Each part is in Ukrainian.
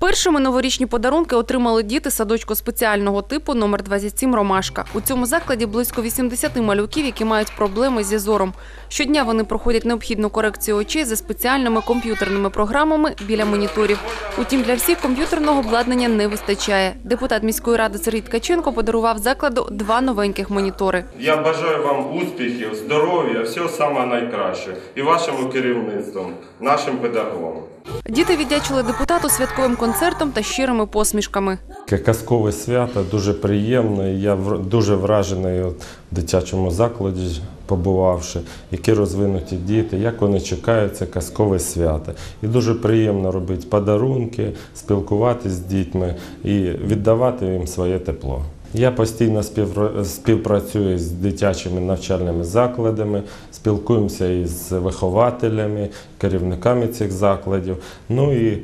Першими новорічні подарунки отримали діти садочку спеціального типу номер 27 Ромашка. У цьому закладі близько 80 малюків, які мають проблеми зі зором. Щодня вони проходять необхідну корекцію очей за спеціальними комп'ютерними програмами біля моніторів. Утім, для всіх комп'ютерного обладнання не вистачає. Депутат міської ради Сергій Ткаченко подарував закладу два новеньких монітори. Я бажаю вам успіхів, здоров'я, всього самого найкраще і вашому керівництву, нашим педагогам. Діти віддячили депутату святковим концертом та щирими посмішками. Казкове свято дуже приємне. Я дуже вражений в дитячому закладі, побувавши, які розвинуті діти, як вони чекають це казкове свято. І дуже приємно робити подарунки, спілкуватися з дітьми і віддавати їм своє тепло. Я постійно співпра- співпрацюю з дитячими навчальними закладами, спілкуємося із вихователями, керівниками цих закладів. Ну і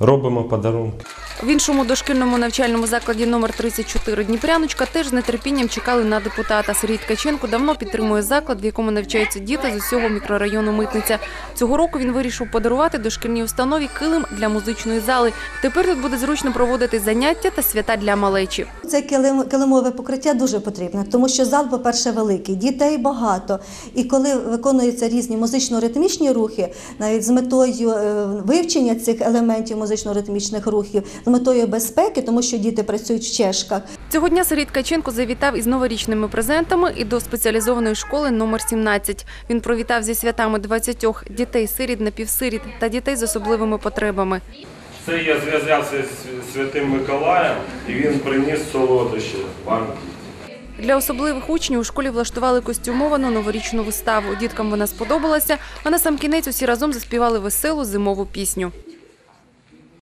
робимо подарунки. В іншому дошкільному навчальному закладі номер 34 Дніпряночка теж з нетерпінням чекали на депутата. Сергій Ткаченко давно підтримує заклад, в якому навчаються діти з усього мікрорайону Митниця. Цього року він вирішив подарувати дошкільній установі килим для музичної зали. Тепер тут буде зручно проводити заняття та свята для малечі. Це килим, килимове покриття дуже потрібне, тому що зал, по-перше, великий, дітей багато. І коли виконуються різні музично-ритмічні рухи, навіть з метою е, вивчення цих елементів музично-ритмічних рухів, з метою безпеки, тому що діти працюють в чешках, Цього дня Сергій Ткаченко завітав із новорічними презентами і до спеціалізованої школи номер 17. Він привітав зі святами 20 дітей, сиріт, напівсиріт та дітей з особливими потребами. Це я зв'язався з Святим Миколаєм і він приніс солодощі вам. Для особливих учнів у школі влаштували костюмовану новорічну виставу. Діткам вона сподобалася, а на сам кінець усі разом заспівали веселу зимову пісню.